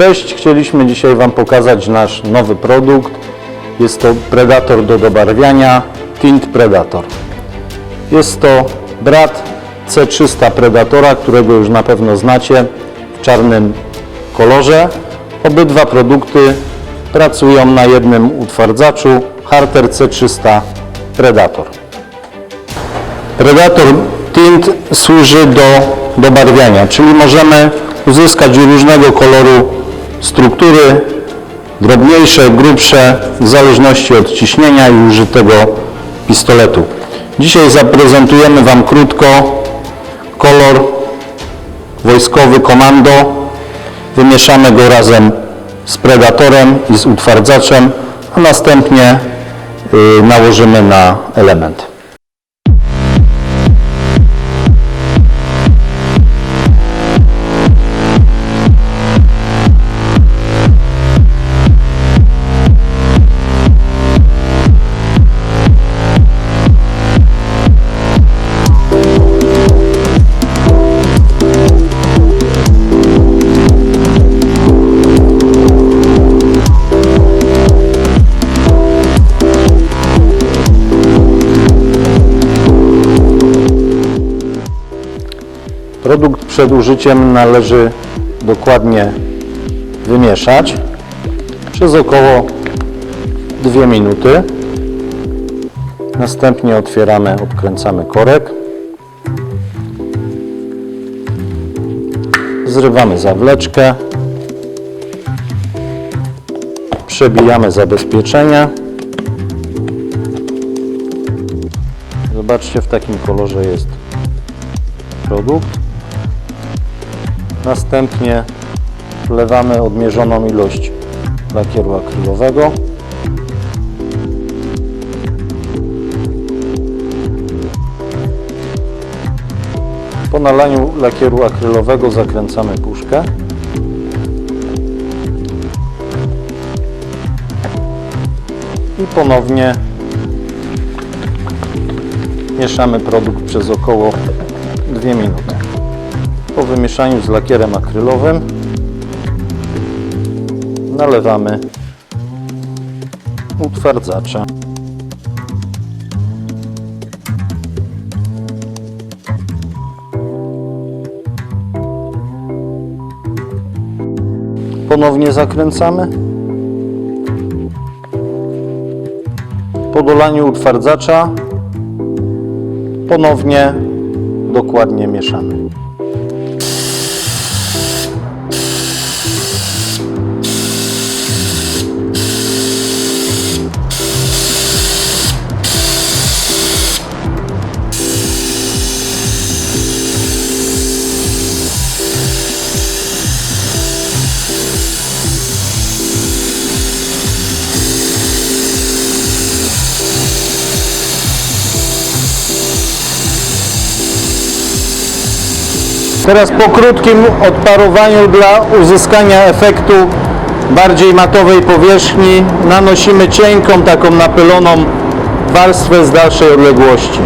Cześć, chcieliśmy dzisiaj Wam pokazać nasz nowy produkt. Jest to Predator do dobarwiania Tint Predator. Jest to brat C300 Predatora, którego już na pewno znacie w czarnym kolorze. Obydwa produkty pracują na jednym utwardzaczu Harter C300 Predator. Predator Tint służy do dobarwiania, czyli możemy uzyskać różnego koloru struktury, drobniejsze, grubsze, w zależności od ciśnienia i użytego pistoletu. Dzisiaj zaprezentujemy Wam krótko kolor wojskowy komando. Wymieszamy go razem z predatorem i z utwardzaczem, a następnie y, nałożymy na element. Produkt przed użyciem należy dokładnie wymieszać przez około 2 minuty. Następnie otwieramy, odkręcamy korek. Zrywamy zawleczkę. Przebijamy zabezpieczenia. Zobaczcie, w takim kolorze jest produkt. Następnie wlewamy odmierzoną ilość lakieru akrylowego. Po nalaniu lakieru akrylowego zakręcamy puszkę. I ponownie mieszamy produkt przez około 2 minuty. Po wymieszaniu z lakierem akrylowym nalewamy utwardzacza. Ponownie zakręcamy. Po dolaniu utwardzacza ponownie dokładnie mieszamy. Teraz po krótkim odparowaniu dla uzyskania efektu bardziej matowej powierzchni nanosimy cienką taką napyloną warstwę z dalszej odległości.